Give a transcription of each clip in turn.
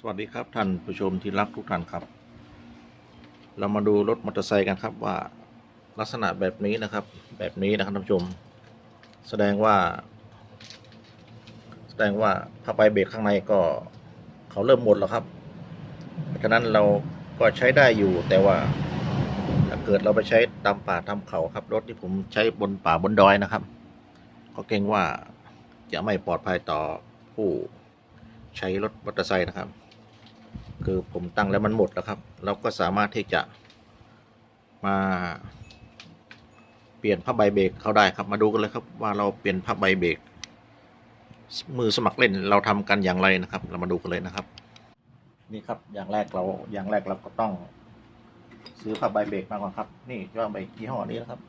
สวัสดีครับท่านผู้ชมที่รักทุกท่านครับ เรามาดูรถมอเตอร์ไซค์กันครับว่าลักษณะแบบนี้นะครับ แบบนี้นะครับท่านผู้ชม แสดงว่า แสดงว่าผ้าใบเบรกข้างในก็เขาเริ่มหมดแล้วครับ เพราะฉะนั้นเราก็ใช้ได้อยู่แต่ว่าถ้าเกิดเราไปใช้ตามป่าตามเขาครับ รถที่ผมใช้บนป่าบนดอยนะครับ ก็เกรงว่าจะไม่ปลอดภัยต่อผู้ใช้รถมอเตอร์ไซค์นะครับ คือผมตั้งแล้วมันหมดแล้วครับ เราก็สามารถที่จะมาเปลี่ยนผ้าใบเบรกเขาได้ครับมาดูกันเลยครับว่าเราเปลี่ยนผ้าใบเบรกมือสมัครเล่นเราทำกันอย่างไรนะครับ เรามาดูกันเลยนะครับ นี่ครับอย่างแรกเราอย่างแรกเราก็ต้อง ซื้อผ้าใบเบรกมาก่อนครับ นี่ก็ใบยี่ห้อนี้นะครับ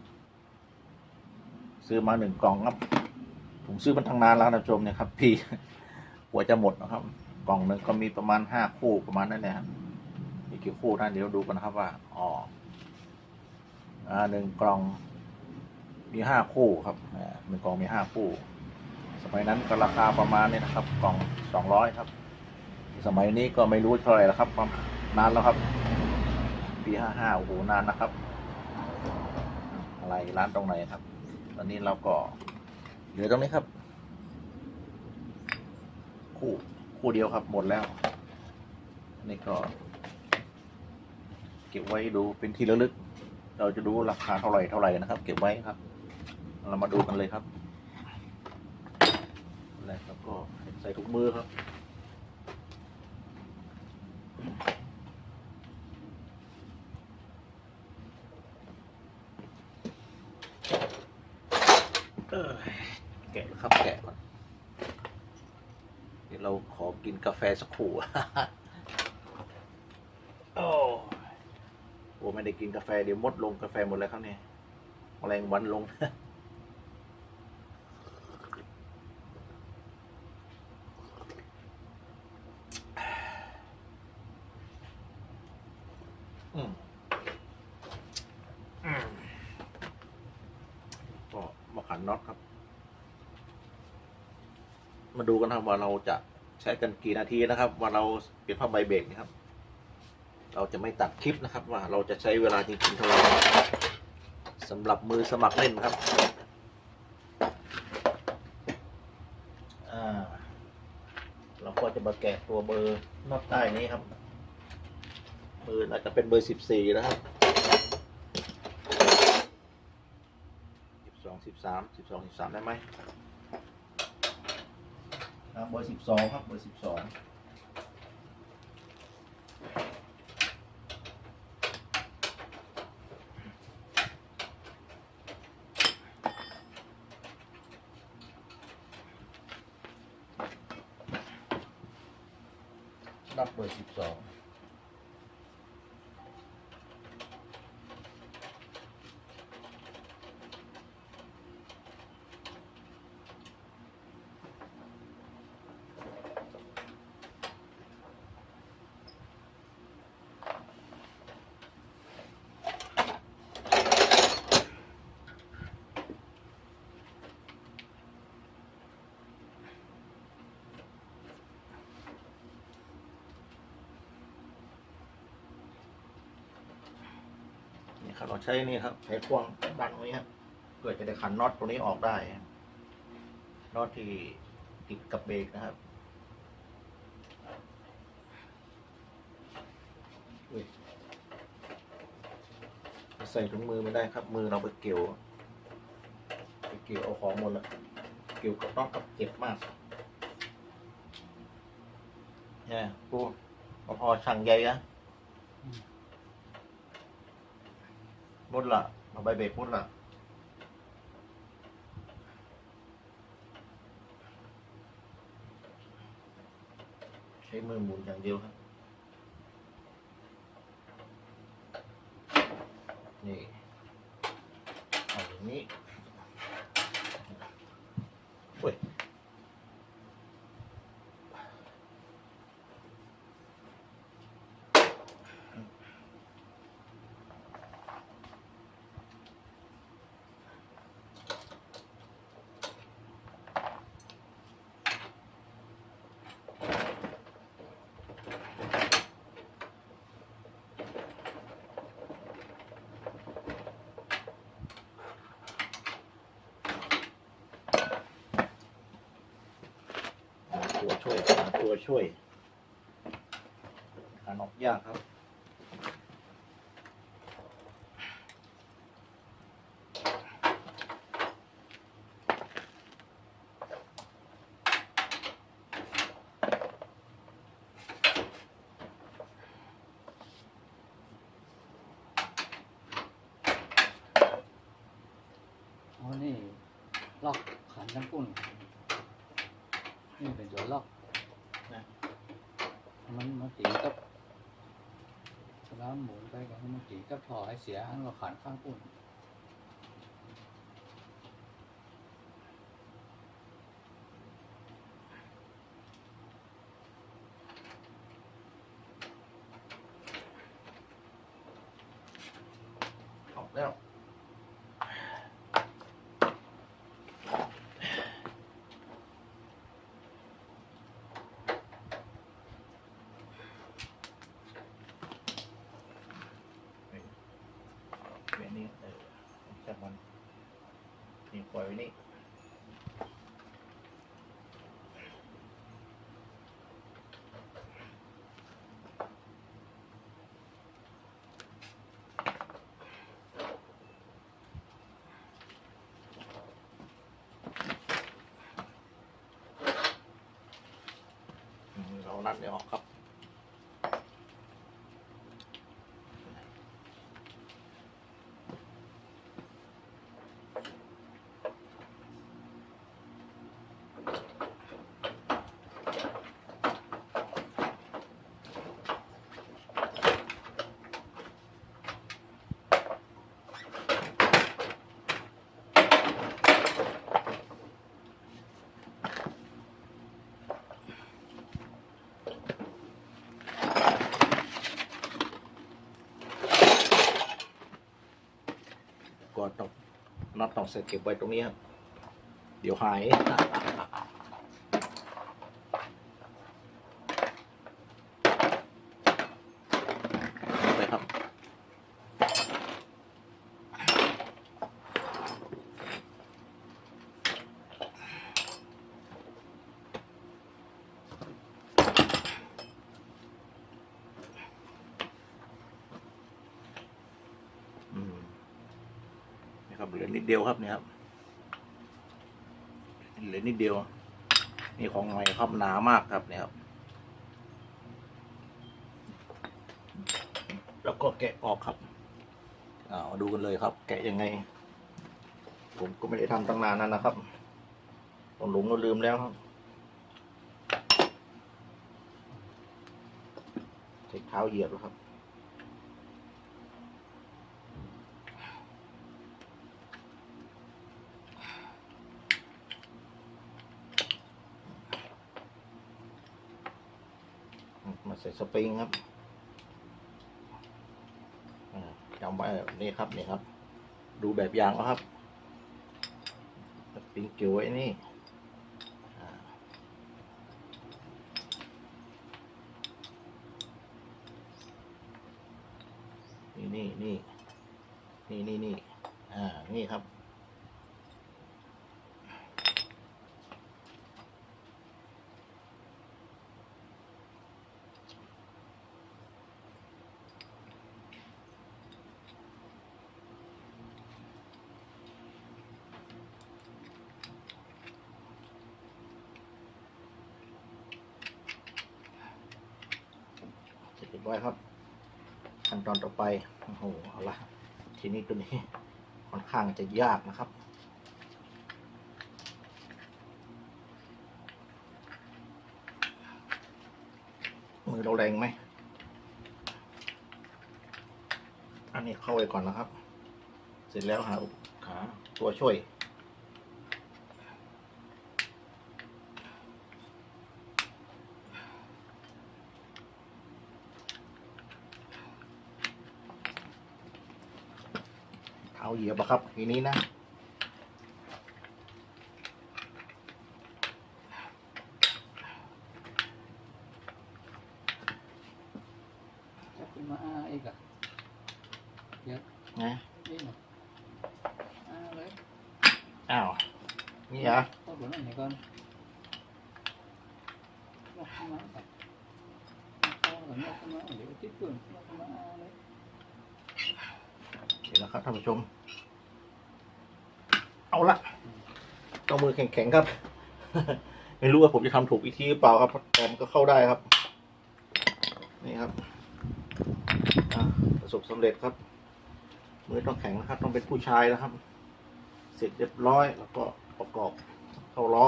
ซื้อมาหนึ่งกล่องครับ ผมซื้อมันทางนานแล้วนะท่านผู้ชมเนี่ยครับ พี่หัวจะหมดนะครับ กล่องหนึ่งก็มีประมาณห้าคู่ประมาณนั้นแหละมีกี่คู่นะเดี๋ยวดูกันนะครับว่าอ๋ออ่าหนึ่งกล่องมีห้าคู่ครับหนึ่งกล่องมีห้าคู่ สมัยนั้นก็ราคาประมาณนี้นะครับ กล่องสองร้อยครับ สมัยนี้ก็ไม่รู้เท่าไหร่แล้วครับประมนานแล้วครับ ปีห้าห้าโอ้โหนานนะครับ อะไรร้านตรงไหนครับ ตอนนี้เราก็เหลือตรงนี้ครับ คู่ คู่เดียวครับหมดแล้ว นี่ก็ เก็บไว้ดูเป็นที่ระลึก เราจะดูราคาเท่าไหร่เท่าไหร่นะครับ เก็บไว้ครับ เรามาดูกันเลยครับแล้วก็ใส่ถุงมือครับแกะครับแกะก่อน เดี๋ยวเราขอ กินกาแฟสักครู่โอ้โหไม่ได้กินกาแฟเดี๋ยวมดลงกาแฟหมดแล้วครับเนี่ยแมลงวันลงอืมอืมก็มาขันน็อตครับ มาดูกันครับว่าเราจะ ใช้กันกี่นาทีนะครับ ว่าเราเปลี่ยนผ้าใบเบรกนะครับ เราจะไม่ตัดคลิปนะครับ ว่าเราจะใช้เวลาจริงๆเท่าไหร่สำหรับมือสมัครเล่นครับอ่าเราก็จะมาแกะตัวเบอร์น็อตใต้นี้ครับเบอร์อาจจะเป็นเบอร์สิบสี่นะครับสิบสองสิบสามสิบสองสิบสามได้ไหม ครับเบอร์สิบสองครับเบอร์สิบสอง ครับเราใช้นี่ครับใช้ควงดันตรงนี้ครับเพื่อจะได้ขันน็อตตรงนี้ออกได้น็อตที่ติดกับเบรกนะครับใส่ถุงมือไม่ได้ครับ มือเราไปเกี่ยวไปเกี่ยวเอาของหมดแล้วเกี่ยวกับต้องกับเจ็บมากเนี่ยปูพอช่างใหญ่อะ หมดละเอาใบเบรกหมดละใช้มือหมุนอย่างเดียวครับ นี่เอาอย่างนี้เว้ย ตัวช่วยหาตัวช่วยหานอกยากครับอ๋อนี่ล็อกขันน้ำปุ่น นี่เป็นตัวล็อกนะมันมันตีกับแล้วหมุนไปกันมันตีกับถอให้เสียอันก็ขันข้างปุ่น ออกแล้วเว้นนี่เออจากมัน นี่ปล่อยไว้นี่ อืมเรานัดเนี่ยออกครับ ก็ต้อง น็อตต้องใส่เก็บไว้ตรงนี้ครับ เดี๋ยวหาย ไปครับ อืม นะครับ เดียวครับเนี่ยครับเหลือนิดเดียว นี่ของใหม่ครับหนามากครับเนี่ยครับ แล้วก็แกะออกครับเอาดูกันเลยครับ แกะยังไง ผมก็ไม่ได้ทำตั้งนานนั้นนะครับตอนหลงก็ลืมแล้วครับใช้เท้าเหยียบแล้วครับ มาใส่สปริงครับจำไว้นี่ครับนี่ครับ ดูแบบอย่างแล้วครับสปริงเกี่ยวไว้นี่อ่านี่นี่นี่นี่นี่นี่อ่านี่ครับ เส เรียบร้อยครับ ขั้นตอนต่อไปโอ้โหเอาละทีนี้ตัวนี้ค่อนข้างจะยากนะครับมือเราแรงไหม อันนี้เข้าไปก่อนนะครับ เสร็จแล้วหาอุปหาตัวช่วย เท้าเหยียบอะครับทีนี้นะจับขึ้นมาอ้าอีกอะนะนี่หน่อยอ้าเลยอ้าวนี่เหรอต้องดูนั่นนี่ก่อนมาครับเอาหลังเข้ามาเดี๋ยวติดปืนเข้ามาเลยเห็นแล้วครับท่านผู้ชม เอาละต้องมือ แข็งๆครับ ไม่รู้ว่าผมจะทำถูกวิธีหรือเปล่าครับแต่มันก็เข้าได้ครับ นี่ครับประสบสำเร็จครับมือต้องแข็งนะครับ ต้องเป็นผู้ชายนะครับ เสร็จเรียบร้อยแล้วก็ประกอบเข้าล้อ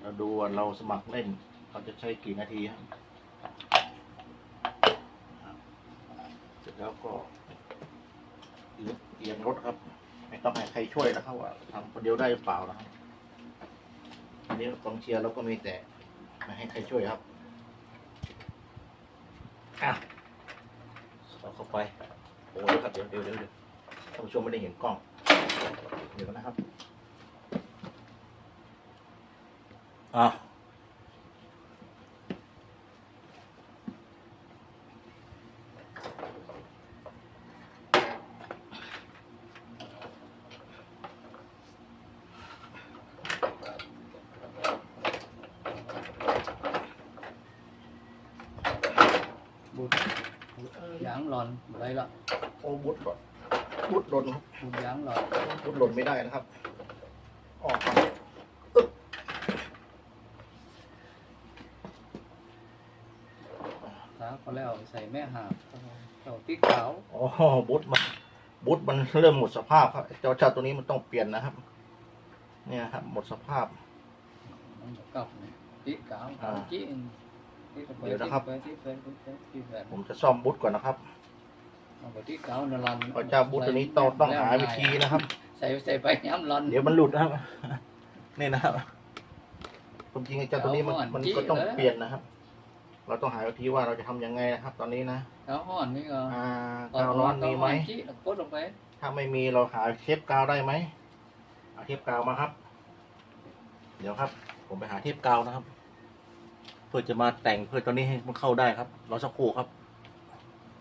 เราดูว่าเราสมัครเล่นเขาจะใช้กี่นาทีครับเสร็จแล้วก็เอียงเอียงรถครับ ต้องให้ใครช่วยนะครับว่าทำคนเดียวได้หรือเปล่านะครับอันนี้กองเชียร์เราก็มีแต่ไม่ให้ใครช่วยครับอะเอาเข้าไปโอ้ยครับเดี๋ยวเดี๋ยวเดี๋ยวเดี๋ยวท่านผู้ชมไม่ได้เห็นกล้องเดี๋ยวนะครับอะ ยางหลอนอะไรละโอ้บุดหล่นบุดหล่นครับบุดยางหลอนบุดหล่นไม่ได้นะครับ ออกครับแล้วก็แล้วใส่แม่หาบเจ้าติ๊กขาวอ๋อบุดมันบุดมันเริ่มหมดสภาพครับเจ้าชาติตัวนี้มันต้องเปลี่ยนนะครับ เนี่ยครับ หมดสภาพมันกับติ๊กขาวอ่าจี้ติ๊กไป เดี๋ยวนะครับไปติ๊กไปติ๊กไปติ๊กไปผมจะซ่อมบุดก่อนนะครับเอาไปติ๊กขาวนรันเพราะเจ้าบุดตัวนี้ต้องต้องหาวิธีนะครับ ใส่ใส่ไปย้ำรันเดี๋ยวมันหลุดนะครับ นี่นะครับความจริงไอ้เจ้าตัวนี้มันเอาก่อนมันจี้ก็ต้องเลยเปลี่ยนนะครับ เราต้องหาวิธีว่าเราจะทำยังไงนะครับ ตอนนี้นะเขาห่อนนี่ก็อ่ากาวร้อนมีไหมจี้แล้วกดลงไปถ้าไม่มีเราหาเทปกาวได้ไหมเอาเทปกาวมาครับ เดี๋ยวครับ ผมไปหาเทปกาวนะครับ เพื่อจะมาแต่งเพื่อตอนนี้ให้มันเข้าได้ครับรอสักครู่ครับ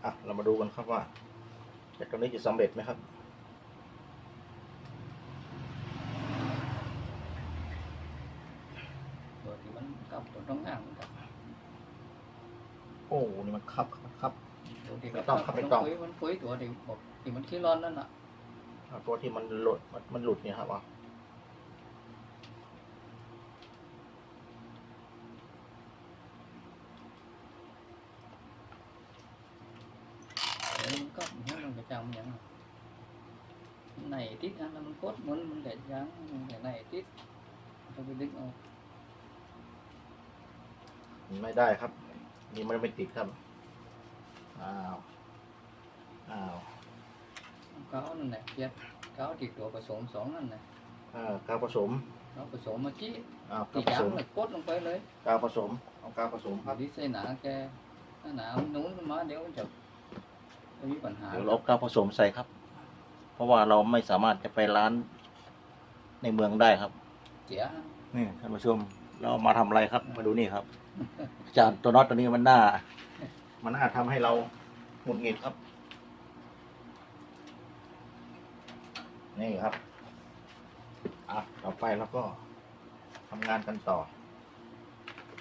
อะเรามาดูกันครับว่าแต่ตรงนี้จะสำเร็จไหมครับตัวที่มันกับตัวต้องห่างกับโอ้นี่มันคับครับ ตัวที่ไม่ต้องครับไม่ต้องคุยมันคุยตัวที่บอกที่มันขี้ร้อนนั่นน่ะเอาตัวที่มันหลุดมันมันหลุดเนี่ยครับอะ เดี๋ยวมันก็มันมันกระจำอย่างนั้นไหนติด อันนั้นมันกดมันมันแดดยั้งมันแต่ไหนติดต้องไปดึงเอามันไม่ได้ครับ นี่มันไม่ติดครับอ้าวอ้าวเขานั่นแหละเย็ดเขาติดตัวผสมสองนั่นแหละอ่ากาวผสมเขาผสมเมื่อกี้อ้าวตีกาวผยั้สงมเลยกดลงไปเลยกาวผสมเอากาวผสมคพอรับดีใส่หนาแกถ้าหนามันนู้นขึ้นมาเดี๋ยวมันจะจะมีปัญหาเดี๋ยวเราเอากาวผสมใส่ครับ เพราะว่าเราไม่สามารถจะไปร้านในเมืองได้ครับ เสีย นี่ท่านผู้ชมเรามาทำอะไรครับ มาดูนี่ครับ อาจารย์ตัวน็อตตัวนี้มันน่า มันน่าทำให้เราหงุดหงิดครับ นี่ครับอะต่อไปเราก็ทำงานกันต่อ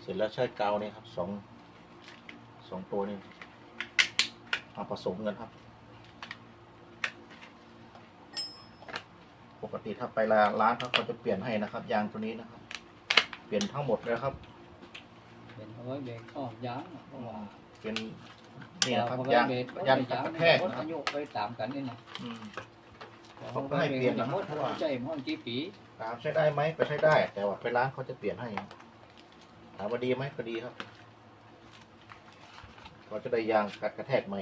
เสร็จแล้วใช้กาวนี่ครับสองสองตัวนี้มาผสมกันครับ ปกติถ้าไปร้านเขาก็จะเปลี่ยนให้นะครับ ยางตัวนี้นะครับ เปลี่ยนทั้งหมดเลยครับเป็นเอาไว้เบรกข้อยางอะเพราะว่าเป็นนี่นะครับเอาไว้ยางเบรกยางยางกระแทกมันนะครับอายุไปตามกันนี่นะอืม เขาก็ให้เปลี่ยนนะครับเพราะว่าใจมันกี่ปีถามใช้ได้ไหมก็ใช้ได้ แต่ว่าไปร้านเขาจะเปลี่ยนให้ถามว่าดีไหมก็ดีครับเขาจะได้ยางกัดกระแทกใหม่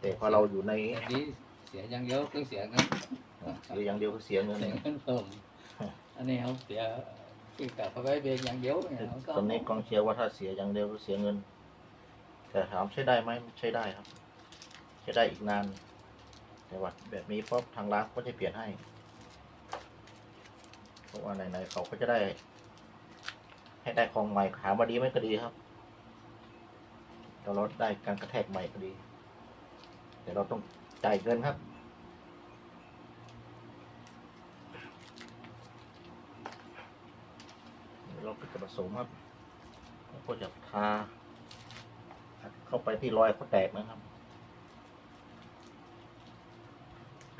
แต่พอเราอยู่ใน แต่ดีเสียอย่างเดียวคือเสียเงิน เสียอย่างเดียวก็เสียเงินเสียเงินเพิ่มอันนี้เขาเสียคือกับเอาไว้เบรกอย่างเดียวเนี่ยเขาก็ตอนนี้กองเชียร์ว่าถ้าเสียอย่างเดียวก็เสียเงิน แต่ถามใช้ได้ไหมใช้ได้ครับ ใช้ได้อีกนาน แต่ว่าแบบนี้เพราะทางร้านก็จะเปลี่ยนให้เพราะว่าไหนๆเขาก็จะได้ ให้ได้ของใหม่ถามว่าดีไหมก็ดีครับแต่เราได้การกระแทกใหม่ก็ดี แต่เราต้องจ่ายเงินครับ เราก็จะผสมครับแล้วก็จะทาเข้าไปที่รอยเขาแตกนะครับ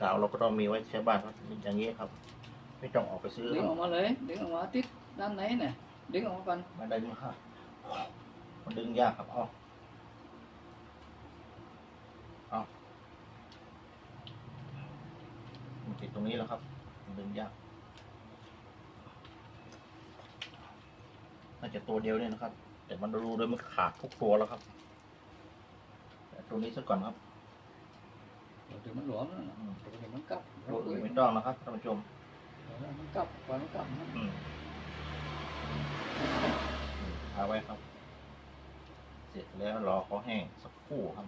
กาวเราก็ต้องมีไว้ใช้บ้านครับอย่างนี้ครับ ไม่ต้องออกไปซื้อดึงคอรัอบกมาเลย ดึงออกมาติดด้านไหนเนี่ยดึงออกมาก่อนไม่ได้มาครับมันดึงยากครับเอาเอามันติดตรงนี้แล้วครับมันดึงยาก น่าจะตัวเดียวเนี่ยนะครับ แต่มันดูด้วยมันขาดทุกตัวแล้วครับแต่ตัวนี้ซะก่อนครับเดี๋ยวมันหลวมแล้วนะอืมเดี๋ยวมันกลับตัวอื่นไม่ต้องนะครับท่านผู้ชมเดี๋ยวมันกลับปล่อยมันกลับนะอืมทาไว้ครับ เสร็จแล้วรอเขาแห้งสักครู่ครับ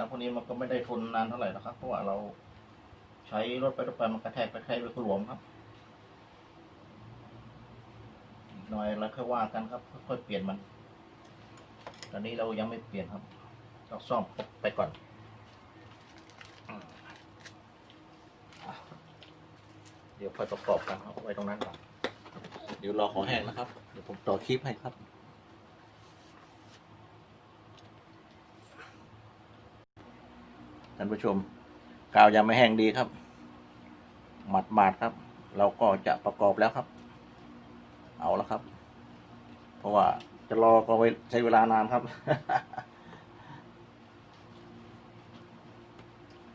การพวกนี้มันก็ไม่ได้ทนนานเท่าไหร่นะครับ เพราะว่าเราใช้รถไปรถไปมันกระแทกกระแทกไปก็หลวมครับหน่อยแล้วค่อยว่ากันครับค่อยเปลี่ยนมัน ตอนนี้เรายังไม่เปลี่ยนครับเราซ่อมไปก่อนเดี๋ยวค่อยประกอบกันครับไว้ตรงนั้นก่อนเดี๋ยวรอของแห้งนะครับ เดี๋ยวผมต่อคลิปให้ครับ ท่านผู้ชมกาวยังไม่แห้งดีครับ หมัดหมาดครับ เราก็จะประกอบแล้วครับ เอาแล้วครับ เพราะว่าจะรอก็ไว้ใช้เวลานานครับ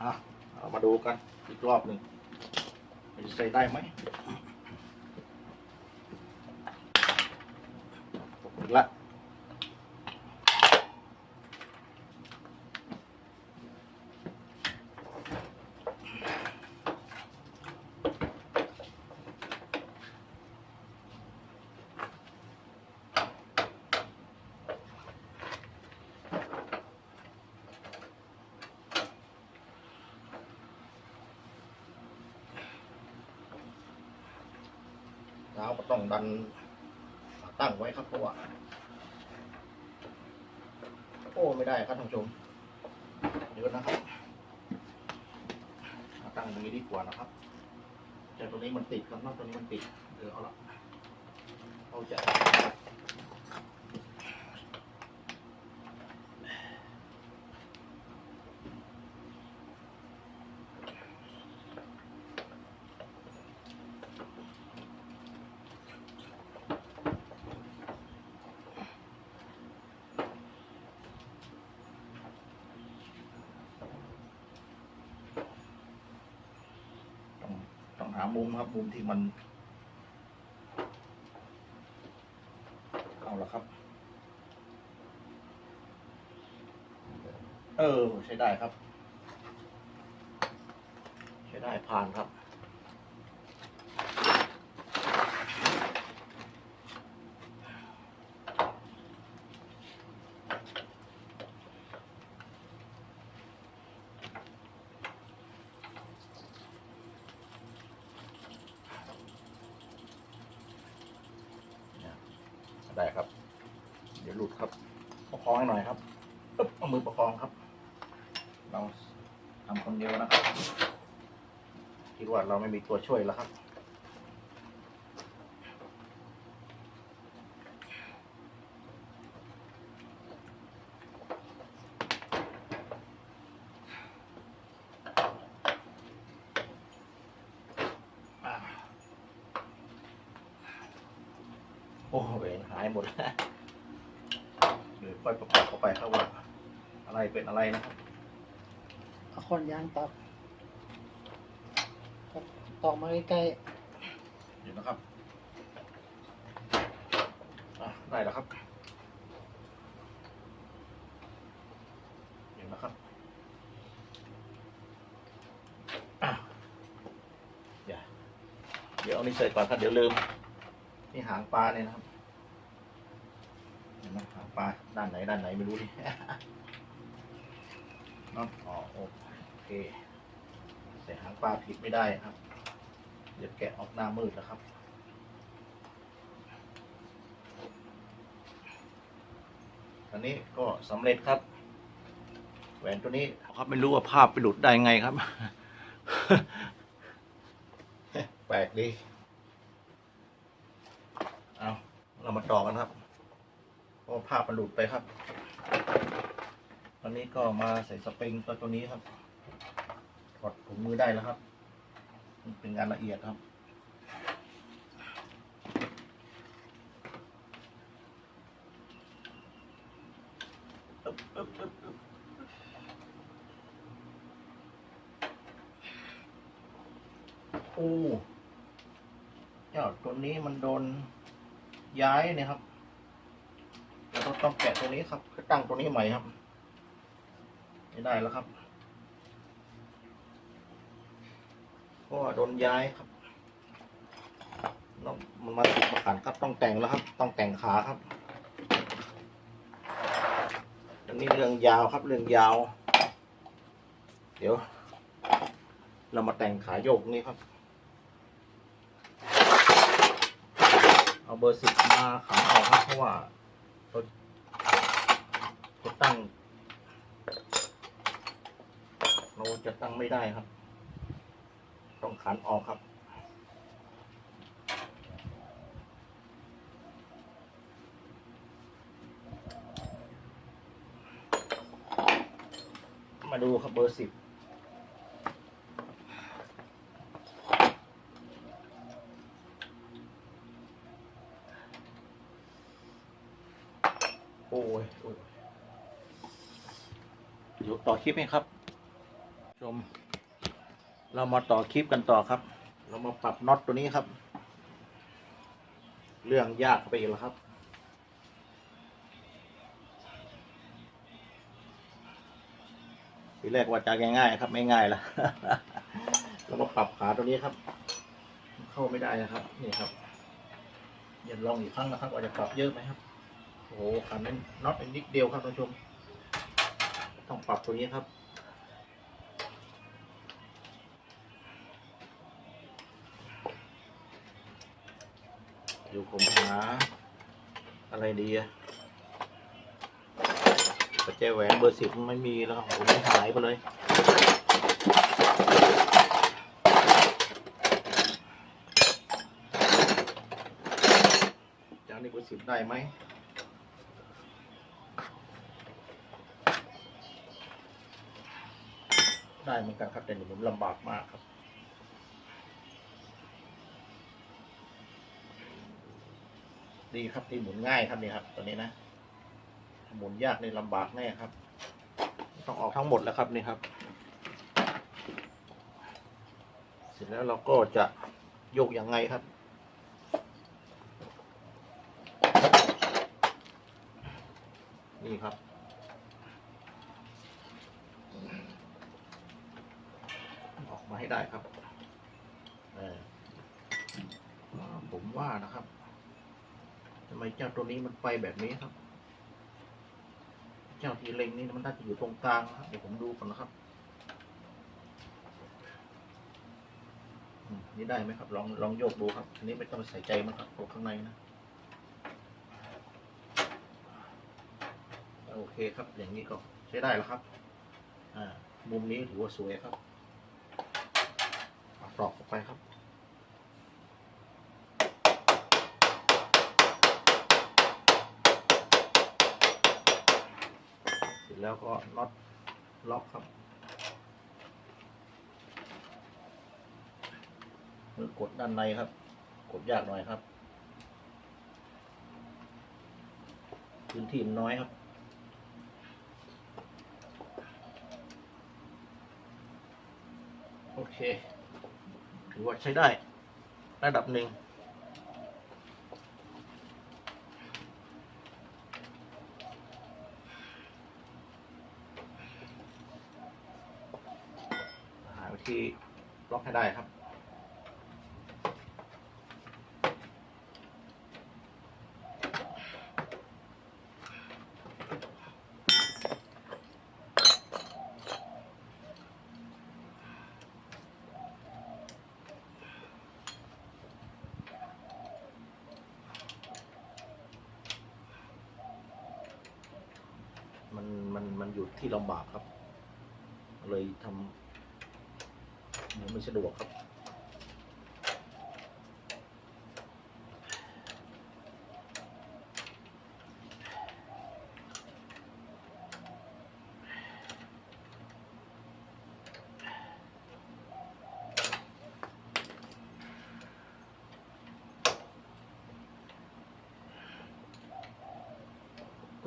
อะเอามาดูกันอีกรอบหนึ่งจะใส่ได้ไหมอีกละ เราก็ ต้องดันตั้งไว้ครับเพราะว่าโอ้ไม่ได้ครับท่านผู้ชมเดี๋ยวนะครับตั้งตรงนี้ดีกว่านะครับแต่ตรงนี้มันติดครับนอกตรงนี้มันติดเดี๋ยวเอาละเอาจะต้องต้องหา มุมครับ มุมที่มัน เอาละครับ เออ ใช้ได้ครับ ใช้ได้ผ่านครับ ได้ครับ เดี๋ยวหลุดครับ ประคองให้หน่อยครับปึ๊บเอามือประคองครับ เราทำคนเดียวนะครับ คิดว่าเราไม่มีตัวช่วยแล้วครับ อ่าโอ้เวนหายหมดแล้วเดี๋ยวค่อยประกอบเข้าไปครับว่า อะไร เป็นอะไรนะครับเอาคอนยางตัดครับต่อมาใกล้เดี๋ยวนะครับอะได้แล้วครับเดี๋ยวนะครับอะเดี๋ยวเดี๋ยวเอานี่ใส่ก่อนครับเดี๋ยวลืมนี่หางปลาเนี่ยนะครับเห็นไหมหางปลาด้านไหนด้านไหนไม่รู้นี่ เนาะอ๋อโอ เคใส่หางปลาผิดไม่ได้ครับ เดี๋ยวแกะออกหน้ามืดนะครับ อันนี้ก็สำเร็จครับ แหวนตัวนี้ครับไม่รู้ว่าภาพไปหลุดได้ไงครับ แปลกดี เอาเรามาต่อกันครับเพราะว่าภาพมันหลุดไปครับ ตอนนี้ก็มาใส่สปริงตัวตัวนี้ครับถ อดถุงมือได้แล้วครับเป็นงานละเอียดครับโอ้เจ้าตัวนี้มันโดนย้ายเนี่ยครับเราต้องต้องแกะตัวนี้ครับตั้งตัวนี้ใหม่ครับ ไม่ได้แล้วครับ เพราะว่าโดนย้ายครับต้องมันมาติดมาขันครับต้องแต่งแล้วครับ ต้องแต่งขาครับอันนี้เรื่องยาวครับเรื่องยาว เดี๋ยว เรามาแต่งขาโยกนี่ครับ เอาเบอร์สิบมาขันออกครับเพราะว่าตัวตัวตั้ง เราจะตั้งไม่ได้ครับ ต้องขันออกครับ มาดูครับเบอร์สิบโอ้ยโอ้ยเดี๋ยวต่อคลิปไหมครับ เรามาต่อคลิปกันต่อครับ เรามาปรับน็อตตัวนี้ครับ เรื่องยากไปอีกแล้วครับ ทีแรกว่าจะง่ายๆครับไม่ง่ายละเรามาปรับขาตัวนี้ครับ เข้าไม่ได้นะครับ นี่ครับอย่าลองอีกครั้งนะครับว่าจะปรับเยอะไหมครับ โอ้โหขันนั้นน็อตเป็นนิดเดียวครับท่านผู้ชม ต้องปรับตัวนี้ครับ ผมหา อะไรดีอะปัจจัยแหวนเบอร์สิบไม่มีแล้วครับผมหายไปเลยจากนี้เบอร์สิบได้ไหมได้เหมือนกันครับแต่หนูลำบากมากครับ ดีครับที่หมุนง่ายครับนี่ครับตัวนี้นะหมุนยากในี่ลำบากแน่ครับ ต้องออกทั้งหมดแล้วครับนี่ครับ เสร็จแล้วเราก็จะโยกยังไงครับนี่ครับ ออกมาให้ได้ครับเอออ่าผมว่านะครับทำไม เจ้าตัวนี้มันไปแบบนี้ครับ เจ้าทีเล็งนี่มันน่าจะอยู่ตรงกลางครับเดี๋ยวผมดูก่อนนะครับนี่ได้ไหมครับ ลองลองโยกดูครับอันนี้ไม่ต้องใส่ใจมันครับตรงข้างในนะโอเคครับ อย่างนี้ก็ใช้ได้แล้วครับ อ่า มุมนี้ถือว่าสวยครับปลอกออกไปครับ ร็จแล้วก็น็อตล็อกครับมือกดด้านในครับ กดยากหน่อยครับ พื้นที่มันน้อยครับ โอเค ถือว่าใช้ได้ ระดับหนึ่ง หาวิธีล็อก ให้ได้ครับ มันมันมันอยู่ที่ลำบากครับ เลยทำ ไม่สะดวกครับ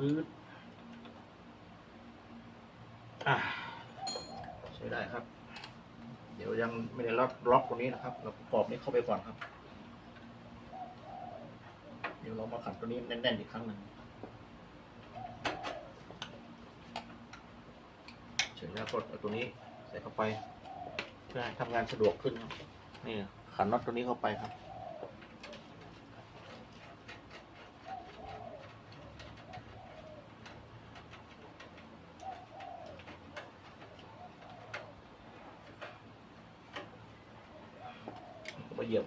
ปื๊ดอะใช้ได้ครับ เดี๋ยวยังไม่ได้ล็อกล็อกตรง นี้นะครับ เราประกอบนี้เข้าไปก่อนครับ เดี๋ยวเรามาขัดตัวนี้แน่นๆอีกครั้งหนึ่งเสร็จแล้วก็เอาตัวนี้ใส่เข้าไปเพื่อให้ทำงานสะดวกขึ้นครับนี่ขันน็อตตัวนี้เข้าไปครับ ก็ไปเหยียบ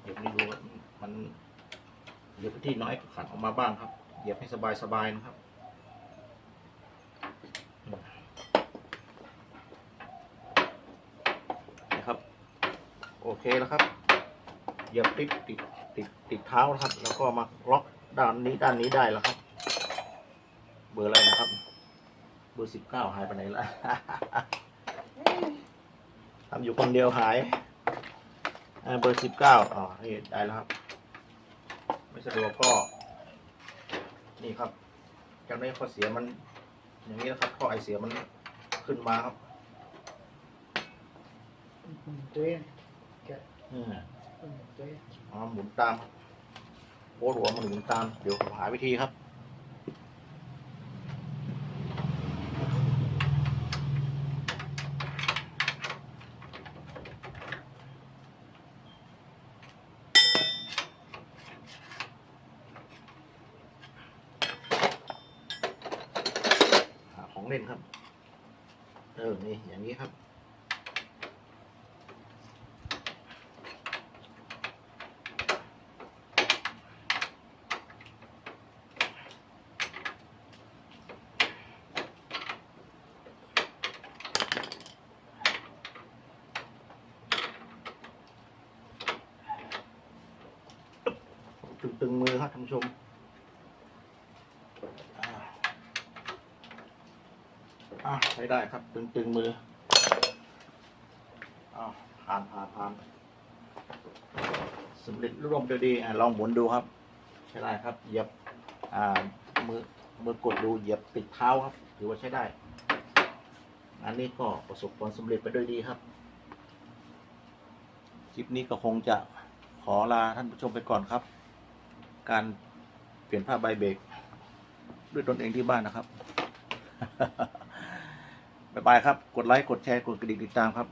เหยียบนี่ดูว่ามันเหยียบไปที่น้อยก็ขันออกมาบ้างครับ เหยียบให้ สบายๆนะครับ นะครับ โอเคแล้วครับเหยียบติดติดติดติดเท้านะครับ แล้วก็มาล็อกด้านนี้ด้านนี้ได้แล้วครับ เบอร์อะไรนะครับ เบอร์สิบเก้าหายไปไหนละทำอยู่คนเดียวหายอ่าเบอร์สิบเก้าอ๋อนี่ได้แล้วครับ ไม่สะดวกก็ นี่ครับ จากนี้นข้อเสียมัน อย่างนี้นะครับข้อไอเสียมันขึ้นมาครับอืมตัวเองแกะอืมอืมตัวเองอ๋อหมุนตามโบหัวมันหมุนตาม เดี๋ยวผมหาวิธีครับ หาของเล่นครับ เออ นี่ อย่างนี้ครับ ตึงมือครับท่านผู้ชมอ่าใช้ได้ครับ ตึงตึงมืออ่าผ่านผ่านผ่านสำเร็จรูปรวมดีอ่าลองหมุนดูครับ ใช้ได้ครับ เหยียบ อ่า มือ มือกดดู เหยียบติดเท้าครับ ถือว่าใช้ได้ อันนี้ก็ประสบผลสำเร็จไปด้วยดีครับ คลิปนี้ก็คงจะขอลาท่านผู้ชมไปก่อนครับ การเปลี่ยนผ้าใบเบรกด้วยตนเองที่บ้านนะครับ บ๊ายบายครับ กดไลค์ กดแชร์ กดกระดิ่งติดตามครับ